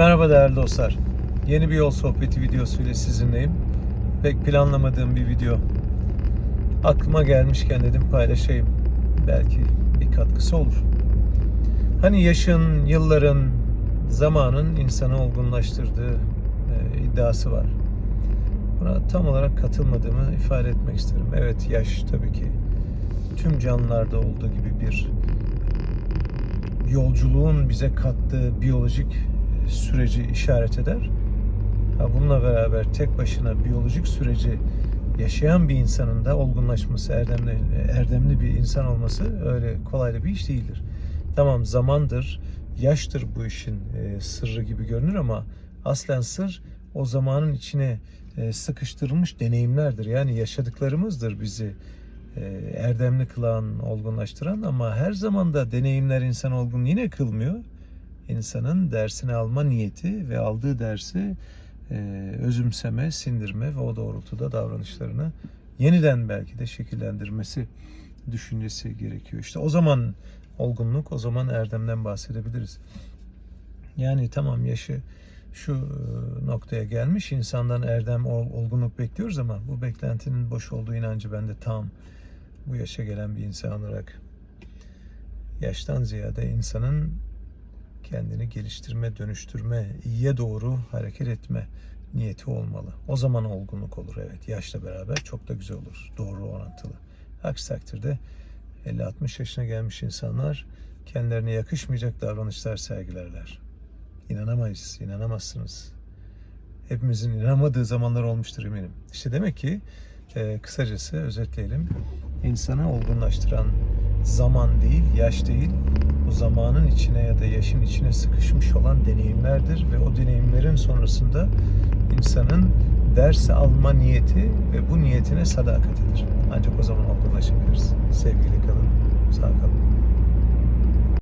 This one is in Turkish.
Merhaba değerli dostlar. Yeni bir yol sohbeti videosuyla sizinleyim. Pek planlamadığım bir video. Aklıma gelmişken dedim paylaşayım. Belki bir katkısı olur. Hani yaşın, yılların, zamanın insanı olgunlaştırdığı e, iddiası var. Buna tam olarak katılmadığımı ifade etmek isterim. Evet yaş tabii ki tüm canlılarda olduğu gibi bir yolculuğun bize kattığı biyolojik süreci işaret eder. Ha, bununla beraber tek başına biyolojik süreci yaşayan bir insanın da olgunlaşması, erdemli, erdemli bir insan olması öyle kolay da bir iş değildir. Tamam zamandır, yaştır bu işin e, sırrı gibi görünür ama aslen sır o zamanın içine e, sıkıştırılmış deneyimlerdir. Yani yaşadıklarımızdır bizi e, erdemli kılan, olgunlaştıran ama her zaman da deneyimler insan olgun yine kılmıyor. İnsanın dersini alma niyeti ve aldığı dersi e, özümseme, sindirme ve o doğrultuda davranışlarını yeniden belki de şekillendirmesi düşüncesi gerekiyor. İşte o zaman olgunluk, o zaman erdemden bahsedebiliriz. Yani tamam yaşı şu e, noktaya gelmiş insandan erdem, ol- olgunluk bekliyoruz ama bu beklentinin boş olduğu inancı bende tam bu yaşa gelen bir insan olarak yaştan ziyade insanın kendini geliştirme, dönüştürme, iyiye doğru hareket etme niyeti olmalı. O zaman olgunluk olur evet. Yaşla beraber çok da güzel olur. Doğru orantılı. Aksi takdirde 50-60 yaşına gelmiş insanlar kendilerine yakışmayacak davranışlar sergilerler. İnanamayız, inanamazsınız. Hepimizin inanamadığı zamanlar olmuştur eminim. İşte demek ki e, kısacası özetleyelim. İnsanı olgunlaştıran zaman değil, yaş değil, bu zamanın içine ya da yaşın içine sıkışmış olan deneyimlerdir ve o deneyimlerin sonrasında insanın ders alma niyeti ve bu niyetine sadakat sadakatidir. Ancak o zaman olgunlaşabiliriz. Sevgili kalın, sağ kalın.